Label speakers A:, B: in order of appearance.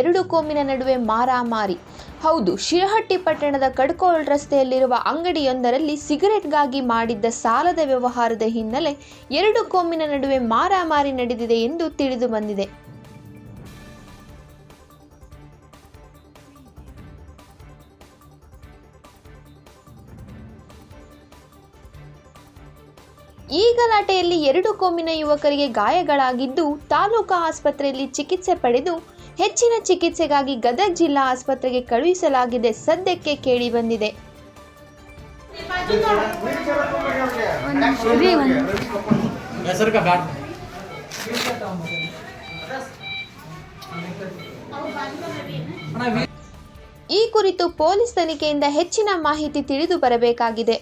A: ಎರಡು ಕೋಮಿನ ನಡುವೆ ಮಾರಾಮಾರಿ. ಹೌದು, ಶಿರಹಟ್ಟಿ ಪಟ್ಟಣದ ಕಡ್ಕೋಳ್ ರಸ್ತೆಯಲ್ಲಿರುವ ಅಂಗಡಿಯೊಂದರಲ್ಲಿ ಸಿಗರೆಟ್ಗಾಗಿ ಮಾಡಿದ್ದ ಸಾಲದ ವ್ಯವಹಾರದ ಹಿನ್ನೆಲೆ ಎರಡು ಕೋಮಿನ ನಡುವೆ ಮಾರಾಮಾರಿ ನಡೆದಿದೆ ಎಂದು ತಿಳಿದು ಬಂದಿದೆ. ಈ ಗಲಾಟೆಯಲ್ಲಿ ಎರಡು ಕೋಮಿನ ಯುವಕರಿಗೆ ಗಾಯಗಳಾಗಿದ್ದು ತಾಲೂಕು ಆಸ್ಪತ್ರೆಯಲ್ಲಿ ಚಿಕಿತ್ಸೆ ಪಡೆದು ಹೆಚ್ಚಿನ ಚಿಕಿತ್ಸೆಗಾಗಿ ಗದಗ ಜಿಲ್ಲಾ ಆಸ್ಪತ್ರೆಗೆ ಕಳುಹಿಸಲಾಗಿದೆ ಸದ್ಯಕ್ಕೆ
B: ಕೇಳಿ ಬಂದಿದೆ.
A: ಈ ಕುರಿತು ಪೊಲೀಸ್ ತನಿಖೆಯಿಂದ ಹೆಚ್ಚಿನ ಮಾಹಿತಿ ತಿಳಿದು ಬರಬೇಕಾಗಿದೆ.